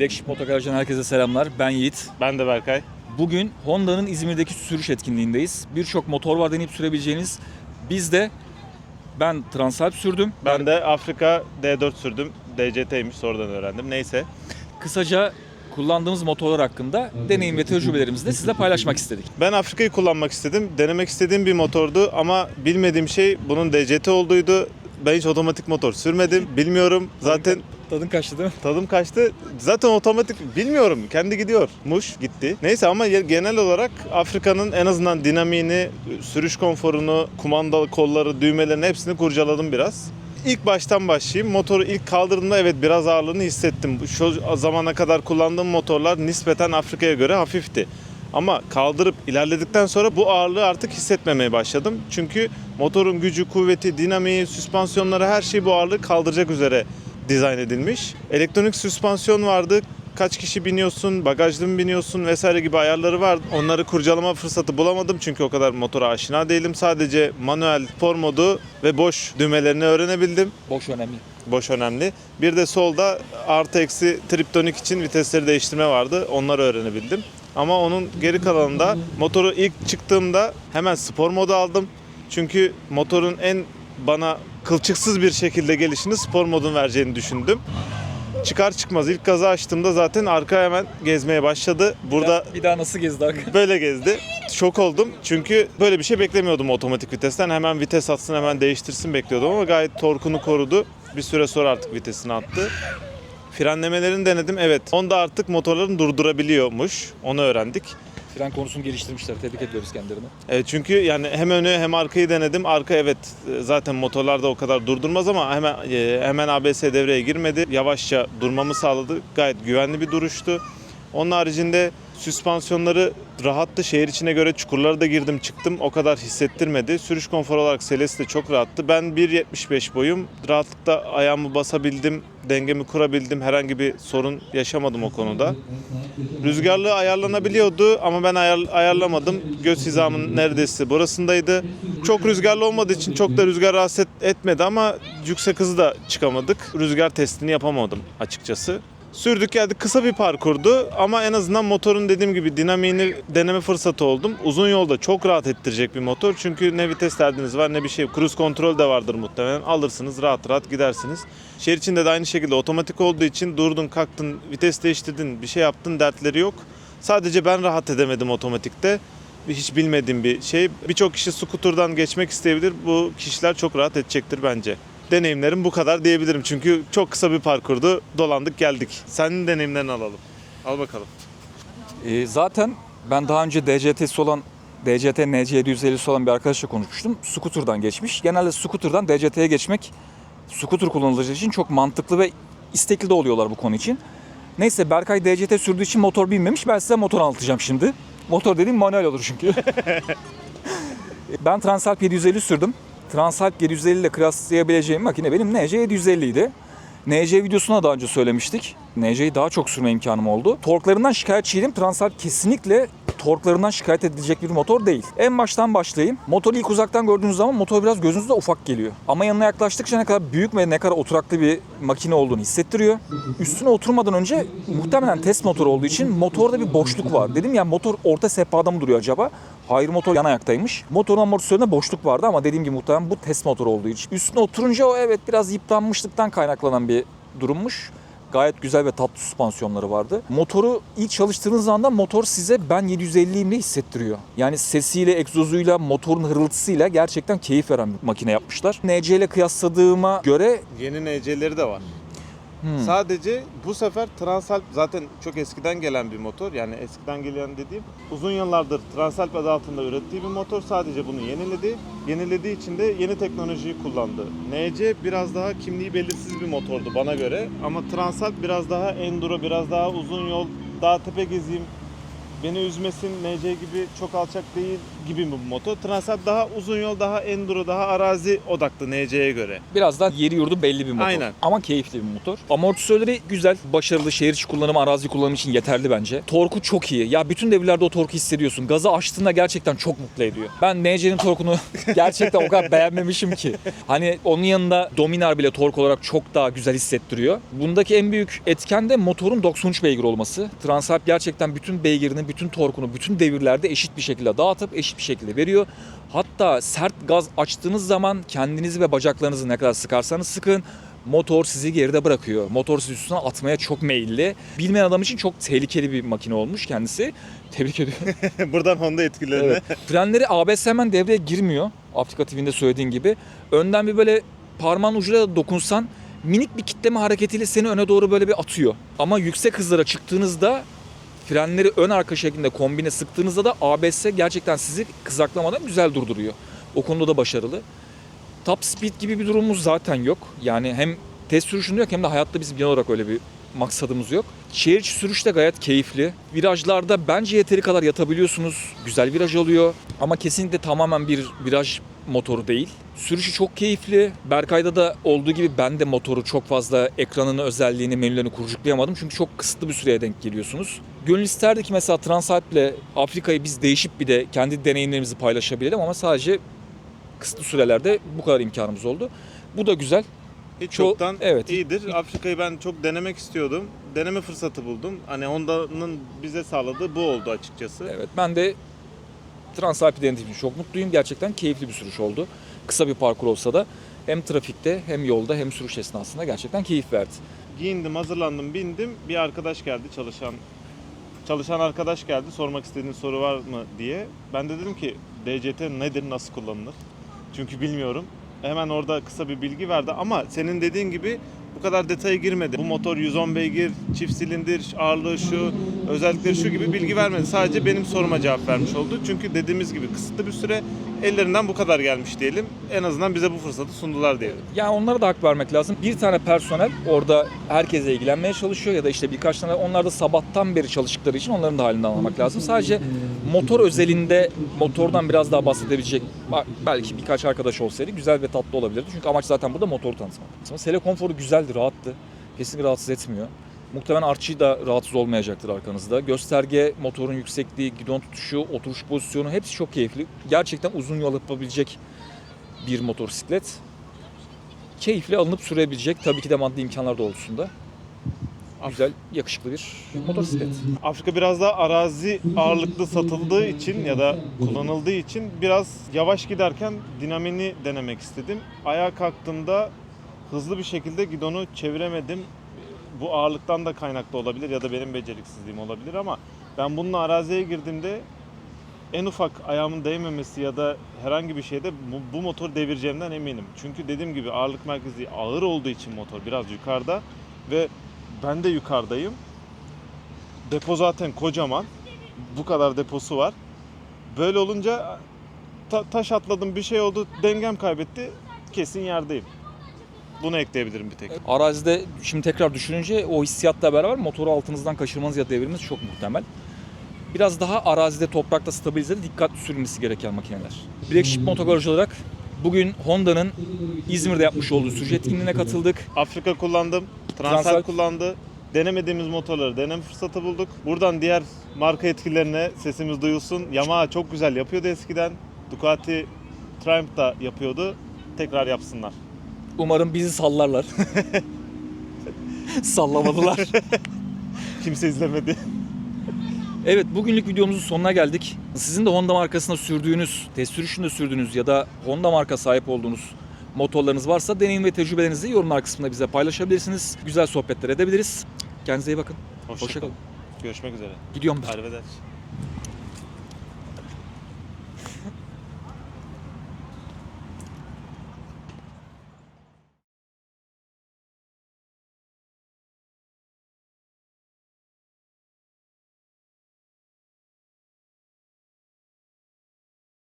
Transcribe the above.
Black Sheep Motogaraj'dan herkese selamlar. Ben Yiğit. Ben de Berkay. Bugün Honda'nın İzmir'deki sürüş etkinliğindeyiz. Birçok motor var deneyip sürebileceğiniz. Biz de ben Transalp sürdüm. Ben de Afrika D4 sürdüm. DCT'ymiş sonradan öğrendim. Neyse. Kısaca kullandığımız motorlar hakkında deneyim ve tecrübelerimizi de sizle paylaşmak istedik. Ben Afrika'yı kullanmak istedim. Denemek istediğim bir motordu ama bilmediğim şey bunun DCT olduğuydu. Ben hiç otomatik motor sürmedim. Bilmiyorum. Zaten Tadın kaçtı değil mi? tadım kaçtı. Zaten otomatik bilmiyorum. Kendi gidiyormuş gitti. Neyse ama genel olarak Afrika'nın en azından dinamiğini, sürüş konforunu, kumandalı kolları, düğmelerini hepsini kurcaladım biraz. İlk baştan başlayayım. Motoru ilk kaldırdığımda evet biraz ağırlığını hissettim. Şu zamana kadar kullandığım motorlar nispeten Afrika'ya göre hafifti. Ama kaldırıp ilerledikten sonra bu ağırlığı artık hissetmemeye başladım. Çünkü motorun gücü, kuvveti, dinamiği, süspansiyonları her şey bu ağırlığı kaldıracak üzere dizayn edilmiş. Elektronik süspansiyon vardı. Kaç kişi biniyorsun, bagajlı mı biniyorsun vesaire gibi ayarları var. Onları kurcalama fırsatı bulamadım çünkü o kadar motora aşina değilim. Sadece manuel spor modu ve boş düğmelerini öğrenebildim. Boş önemli. Boş önemli. Bir de solda artı eksi triptonik için vitesleri değiştirme vardı. Onları öğrenebildim. Ama onun geri kalanında motoru ilk çıktığımda hemen spor modu aldım. Çünkü motorun en bana kılçıksız bir şekilde gelişini spor modun vereceğini düşündüm. Çıkar çıkmaz ilk gazı açtığımda zaten arka hemen gezmeye başladı. Burada Bir daha nasıl gezdi arka? böyle gezdi. Şok oldum çünkü böyle bir şey beklemiyordum otomatik vitesten. Hemen vites atsın hemen değiştirsin bekliyordum ama gayet torkunu korudu. Bir süre sonra artık vitesini attı. Frenlemelerini denedim. Evet. Honda artık motorlarını durdurabiliyormuş. Onu öğrendik. Fren konusunu geliştirmişler. Tebrik ediyoruz kendilerini. Evet, çünkü yani hem önü hem arkayı denedim. Arka evet e, zaten motorlarda o kadar durdurmaz ama hemen e, hemen ABS devreye girmedi. Yavaşça durmamı sağladı. Gayet güvenli bir duruştu. Onun haricinde süspansiyonları rahattı. Şehir içine göre çukurlara da girdim çıktım. O kadar hissettirmedi. Sürüş konforu olarak Celeste çok rahattı. Ben 1.75 boyum. Rahatlıkla ayağımı basabildim. Dengemi kurabildim. Herhangi bir sorun yaşamadım o konuda. Rüzgarlığı ayarlanabiliyordu ama ben ayar, ayarlamadım. Göz hizamın neredeyse burasındaydı. Çok rüzgarlı olmadığı için çok da rüzgar rahatsız et- etmedi ama yüksek hızı da çıkamadık. Rüzgar testini yapamadım açıkçası. Sürdük geldik kısa bir parkurdu ama en azından motorun dediğim gibi dinamiğini deneme fırsatı oldum. Uzun yolda çok rahat ettirecek bir motor çünkü ne vites derdiniz var ne bir şey. Cruise kontrol de vardır muhtemelen. Alırsınız rahat rahat gidersiniz. Şehir içinde de aynı şekilde otomatik olduğu için durdun kalktın vites değiştirdin bir şey yaptın dertleri yok. Sadece ben rahat edemedim otomatikte. Hiç bilmediğim bir şey. Birçok kişi skuterdan geçmek isteyebilir. Bu kişiler çok rahat edecektir bence. Deneyimlerim bu kadar diyebilirim. Çünkü çok kısa bir parkurdu. Dolandık geldik. Senin deneyimlerini alalım. Al bakalım. Ee, zaten ben daha önce DCT'si olan DCT NC750'si olan bir arkadaşla konuşmuştum. Scooter'dan geçmiş. Genelde scooter'dan DCT'ye geçmek scooter kullanıcıları için çok mantıklı ve istekli de oluyorlar bu konu için. Neyse Berkay DCT sürdüğü için motor bilmemiş. Ben size motor anlatacağım şimdi. Motor dediğim manuel olur çünkü. ben Transalp 750 sürdüm. Transalp 750 ile kıyaslayabileceğim makine benim NC 750 idi. NC videosuna daha önce söylemiştik. NC'yi daha çok sürme imkanım oldu. Torklarından şikayetçiydim. Transalp kesinlikle torklarından şikayet edilecek bir motor değil. En baştan başlayayım. Motoru ilk uzaktan gördüğünüz zaman motor biraz gözünüzde ufak geliyor. Ama yanına yaklaştıkça ne kadar büyük ve ne kadar oturaklı bir makine olduğunu hissettiriyor. Üstüne oturmadan önce muhtemelen test motoru olduğu için motorda bir boşluk var. Dedim ya motor orta sehpada mı duruyor acaba? Hayır motor yan ayaktaymış. Motorun amortisöründe boşluk vardı ama dediğim gibi muhtemelen bu test motoru olduğu için. Üstüne oturunca o evet biraz yıpranmışlıktan kaynaklanan bir durummuş. Gayet güzel ve tatlı süspansiyonları vardı. Motoru ilk çalıştığınız anda motor size ben 750'yim hissettiriyor. Yani sesiyle, egzozuyla, motorun hırıltısıyla gerçekten keyif veren bir makine yapmışlar. NC ile kıyasladığıma göre Yeni NC'leri de var. Hmm. Sadece bu sefer Transalp zaten çok eskiden gelen bir motor. Yani eskiden gelen dediğim uzun yıllardır Transalp adı altında ürettiği bir motor. Sadece bunu yeniledi. Yenilediği için de yeni teknolojiyi kullandı. NC biraz daha kimliği belirsiz bir motordu bana göre. Ama Transalp biraz daha enduro, biraz daha uzun yol, dağ tepe gezeyim, beni üzmesin, NC gibi çok alçak değil gibi bir motor. Transalp daha uzun yol, daha enduro, daha arazi odaklı NC'ye göre. Biraz daha yeri yurdu belli bir motor. Aynen. Ama keyifli bir motor. Amortisörleri güzel, başarılı, şehir içi kullanımı, arazi kullanımı için yeterli bence. Torku çok iyi. Ya bütün devirlerde o torku hissediyorsun. Gazı açtığında gerçekten çok mutlu ediyor. Ben NC'nin torkunu gerçekten o kadar beğenmemişim ki. Hani onun yanında Dominar bile tork olarak çok daha güzel hissettiriyor. Bundaki en büyük etken de motorun 93 beygir olması. Transalp gerçekten bütün beygirini, bütün torkunu, bütün devirlerde eşit bir şekilde dağıtıp eşit bir şekilde veriyor. Hatta sert gaz açtığınız zaman kendinizi ve bacaklarınızı ne kadar sıkarsanız sıkın motor sizi geride bırakıyor. Motor sizi üstüne atmaya çok meyilli. Bilmeyen adam için çok tehlikeli bir makine olmuş kendisi. Tebrik ediyorum. Buradan Honda etkilerine. evet. Frenleri ABS hemen devreye girmiyor. Aplikatifinde söylediğin gibi. Önden bir böyle parmağın ucuyla dokunsan minik bir kitleme hareketiyle seni öne doğru böyle bir atıyor. Ama yüksek hızlara çıktığınızda frenleri ön arka şeklinde kombine sıktığınızda da ABS gerçekten sizi kızaklamadan güzel durduruyor. O konuda da başarılı. Top speed gibi bir durumumuz zaten yok. Yani hem test sürüşünde yok hem de hayatta bizim genel olarak öyle bir maksadımız yok. Şehir içi sürüş de gayet keyifli. Virajlarda bence yeteri kadar yatabiliyorsunuz. Güzel viraj alıyor. Ama kesinlikle tamamen bir viraj motoru değil. Sürüşü çok keyifli. Berkay'da da olduğu gibi ben de motoru çok fazla ekranını, özelliğini, menülerini kurcuklayamadım. Çünkü çok kısıtlı bir süreye denk geliyorsunuz. Gönül isterdi ki mesela Transalp'le Afrika'yı biz değişip bir de kendi deneyimlerimizi paylaşabilelim ama sadece kısıtlı sürelerde bu kadar imkanımız oldu. Bu da güzel. Hiç Çok- yoktan evet. iyidir. Afrika'yı ben çok denemek istiyordum. Deneme fırsatı buldum. Hani Honda'nın bize sağladığı bu oldu açıkçası. Evet ben de Transalp'i denediğim için çok mutluyum. Gerçekten keyifli bir sürüş oldu. Kısa bir parkur olsa da hem trafikte hem yolda hem sürüş esnasında gerçekten keyif verdi. Giyindim, hazırlandım, bindim. Bir arkadaş geldi çalışan çalışan arkadaş geldi. Sormak istediğin soru var mı diye. Ben de dedim ki DCT nedir, nasıl kullanılır? Çünkü bilmiyorum. Hemen orada kısa bir bilgi verdi ama senin dediğin gibi bu kadar detaya girmedi. Bu motor 110 beygir, çift silindir, ağırlığı şu, özellikleri şu gibi bilgi vermedi. Sadece benim soruma cevap vermiş oldu. Çünkü dediğimiz gibi kısıtlı bir süre ellerinden bu kadar gelmiş diyelim. En azından bize bu fırsatı sundular diyelim. Yani onlara da hak vermek lazım. Bir tane personel orada herkese ilgilenmeye çalışıyor ya da işte birkaç tane onlar da sabahtan beri çalıştıkları için onların da halinden anlamak lazım. Sadece motor özelinde motordan biraz daha bahsedebilecek belki birkaç arkadaş olsaydı güzel ve tatlı olabilirdi. Çünkü amaç zaten burada motoru tanıtmak. Sele konforu güzeldi, rahattı. Kesinlikle rahatsız etmiyor. Muhtemelen Archie da rahatsız olmayacaktır arkanızda. Gösterge, motorun yüksekliği, gidon tutuşu, oturuş pozisyonu hepsi çok keyifli. Gerçekten uzun yol yapabilecek bir motosiklet keyifle alınıp sürebilecek tabii ki de maddi imkanlar doğrultusunda. Güzel, yakışıklı bir motosiklet. Afrika biraz daha arazi ağırlıklı satıldığı için ya da kullanıldığı için biraz yavaş giderken dinamini denemek istedim. Ayağa kalktığımda hızlı bir şekilde gidonu çeviremedim. Bu ağırlıktan da kaynaklı olabilir ya da benim beceriksizliğim olabilir ama ben bununla araziye girdiğimde en ufak ayağımın değmemesi ya da herhangi bir şeyde bu, bu motoru devireceğimden eminim. Çünkü dediğim gibi ağırlık merkezi ağır olduğu için motor biraz yukarıda ve ben de yukarıdayım. Depo zaten kocaman. Bu kadar deposu var. Böyle olunca ta- taş atladım bir şey oldu dengem kaybetti. Kesin yerdeyim. Bunu ekleyebilirim bir tek. Arazide şimdi tekrar düşününce o hissiyatla beraber motoru altınızdan kaçırmanız ya devirmeniz çok muhtemel. Biraz daha arazide toprakta stabilizede dikkatli sürülmesi gereken makineler. Black Sheep Motogaraj olarak bugün Honda'nın İzmir'de yapmış olduğu sürücü etkinliğine katıldık. Afrika kullandım. Transal- Transal kullandı. Denemediğimiz motorları deneme fırsatı bulduk. Buradan diğer marka etkilerine sesimiz duyulsun. Yamaha çok güzel yapıyordu eskiden. Ducati Triumph da yapıyordu. Tekrar yapsınlar. Umarım bizi sallarlar. Sallamadılar. Kimse izlemedi. Evet bugünlük videomuzun sonuna geldik. Sizin de Honda markasında sürdüğünüz, test sürüşünde sürdüğünüz ya da Honda marka sahip olduğunuz motorlarınız varsa deneyim ve tecrübelerinizi yorumlar kısmında bize paylaşabilirsiniz. Güzel sohbetler edebiliriz. Kendinize iyi bakın. Hoşça Hoşça. Görüşmek üzere. Gidiyorum ben. Arrivederci.